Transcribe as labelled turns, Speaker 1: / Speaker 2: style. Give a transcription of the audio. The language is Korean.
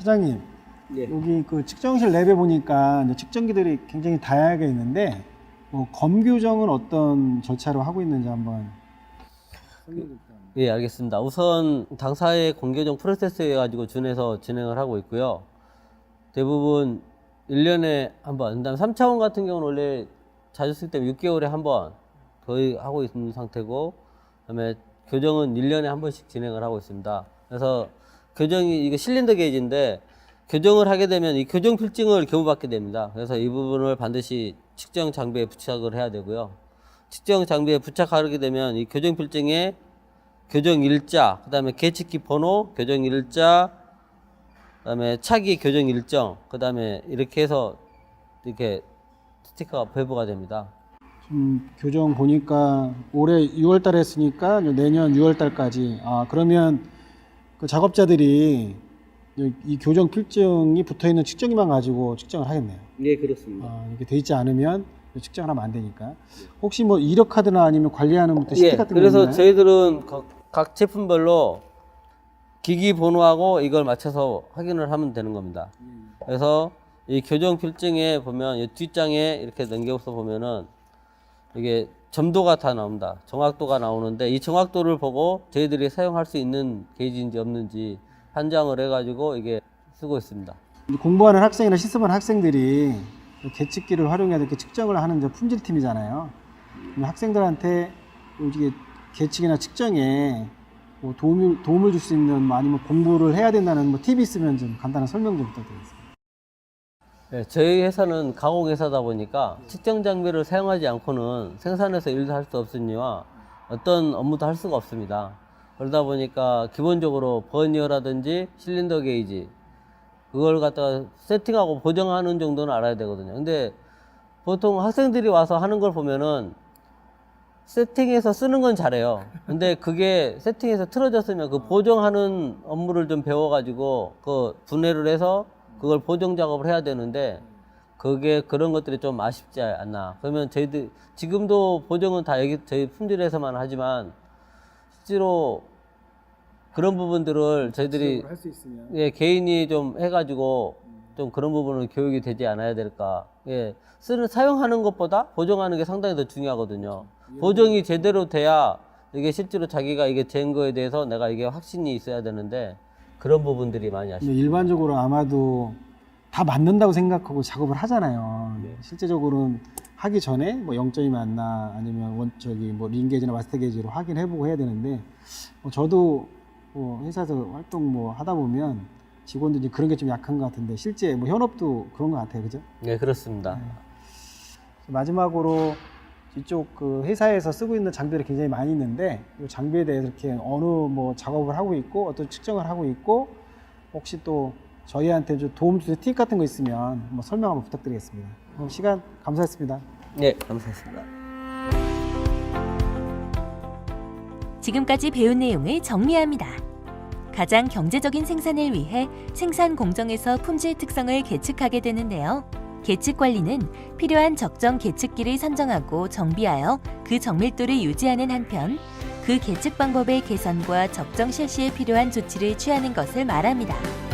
Speaker 1: 차장님,
Speaker 2: 예.
Speaker 1: 여기 그 측정실 랩에 보니까 이제 측정기들이 굉장히 다양하게 있는데 뭐 검교정은 어떤 절차로 하고 있는지 한번.
Speaker 2: 예, 알겠습니다. 우선 당사의 공개정 프로세스에 가지고 준해서 진행을 하고 있고요. 대부분 1년에 한 번, 그다음에 3차원 같은 경우는 원래 자주 쓸 때 6개월에 한 번 거의 하고 있는 상태고 그다음에 교정은 1년에 한 번씩 진행을 하고 있습니다. 그래서 교정이 이거 실린더 게이지인데 교정을 하게 되면 이 교정 필증을 교부받게 됩니다. 그래서 이 부분을 반드시 측정 장비에 부착을 해야 되고요. 측정 장비에 부착하게 되면 이 교정 필증에 교정 일자, 그다음에 계측기 번호, 교정 일자, 그다음에 차기 교정 일정, 그다음에 이렇게 해서 이렇게 스티커가 배부가 됩니다.
Speaker 1: 지금 교정 보니까 올해 6월 달에 했으니까 이제 내년 6월 달까지 아 그러면 그 작업자들이 이- 이 교정 필증이 붙어 있는 측정기만 가지고 측정을 하겠네요.
Speaker 2: 네, 그렇습니다.
Speaker 1: 아, 이렇게 돼 있지 않으면 측정을 하면 안 되니까. 혹시 뭐 이력 카드나 아니면 관리하는 것도 시트
Speaker 2: 예,
Speaker 1: 같은 거
Speaker 2: 그래서
Speaker 1: 있나요?
Speaker 2: 저희들은 각, 각 제품별로 기기 번호하고 이걸 맞춰서 확인을 하면 되는 겁니다. 그래서 이 교정 필증에 보면 이 뒷장에 이렇게 넘겨서 보면은 이게 점도가 다 나옵니다. 정확도가 나오는데 이 정확도를 보고 저희들이 사용할 수 있는 게이지인지 없는지 판정을 해가지고 이게 쓰고 있습니다.
Speaker 1: 공부하는 학생이나 실습하는 학생들이 계측기를 활용해서 이렇게 측정을 하는 저 품질팀이잖아요. 학생들한테 이게 계측이나 측정에 뭐 도움을, 도움을 줄 수 있는 뭐 아니면 공부를 해야 된다는 뭐 팁이 있으면 좀 간단한 설명 좀 부탁드리겠습니다.
Speaker 2: 네, 저희 회사는 가공 회사다 보니까 측정 장비를 사용하지 않고는 생산에서 일도 할 수 없으니와 어떤 업무도 할 수가 없습니다. 그러다 보니까 기본적으로 버니어라든지 실린더 게이지 그걸 갖다가 세팅하고 보정하는 정도는 알아야 되거든요. 근데 보통 학생들이 와서 하는 걸 보면은 세팅해서 쓰는 건 잘해요. 근데 그게 세팅해서 틀어졌으면 그 보정하는 업무를 좀 배워가지고 그 분해를 해서 그걸 보정 작업을 해야 되는데 그게 그런 것들이 좀 아쉽지 않나. 그러면 저희들 지금도 보정은 다 여기 저희 품질에서만 하지만 실제로 그런 부분들을 저희들이
Speaker 1: 할수 있으면
Speaker 2: 예, 개인이 좀 해가지고 좀 그런 부분은 교육이 되지 않아야 될까. 예, 쓰는, 사용하는 것보다 보정하는 게 상당히 더 중요하거든요. 보정이 제대로 돼야 이게 실제로 자기가 이게 된 거에 대해서 내가 이게 확신이 있어야 되는데 그런 부분들이 많이 아쉽
Speaker 1: 근데 일반적으로 아마도 다 맞는다고 생각하고 작업을 하잖아요.
Speaker 2: 네.
Speaker 1: 실제적으로는 하기 전에 뭐 0점이 맞나 아니면 원 저기 뭐 링게이지나 마스터 게이지로 확인해보고 해야 되는데 뭐 저도 뭐 회사에서 활동 뭐 하다 보면 직원들이 그런 게 좀 약한 것 같은데 실제 뭐 현업도 그런 것 같아요, 그죠?
Speaker 2: 네, 그렇습니다.
Speaker 1: 마지막으로 이쪽 그 회사에서 쓰고 있는 장비들이 굉장히 많이 있는데 이 장비에 대해서 이렇게 어느 뭐 작업을 하고 있고 어떤 측정을 하고 있고 혹시 또 저희한테 좀 도움 주실 팁 같은 거 있으면 뭐 설명 한번 부탁드리겠습니다. 그럼 시간 감사했습니다.
Speaker 2: 네, 감사했습니다.
Speaker 3: 지금까지 배운 내용을 정리합니다. 가장 경제적인 생산을 위해 생산 공정에서 품질 특성을 계측하게 되는데요. 계측 관리는 필요한 적정 계측기를 선정하고 정비하여 그 정밀도를 유지하는 한편 그 계측 방법의 개선과 적정 실시에 필요한 조치를 취하는 것을 말합니다.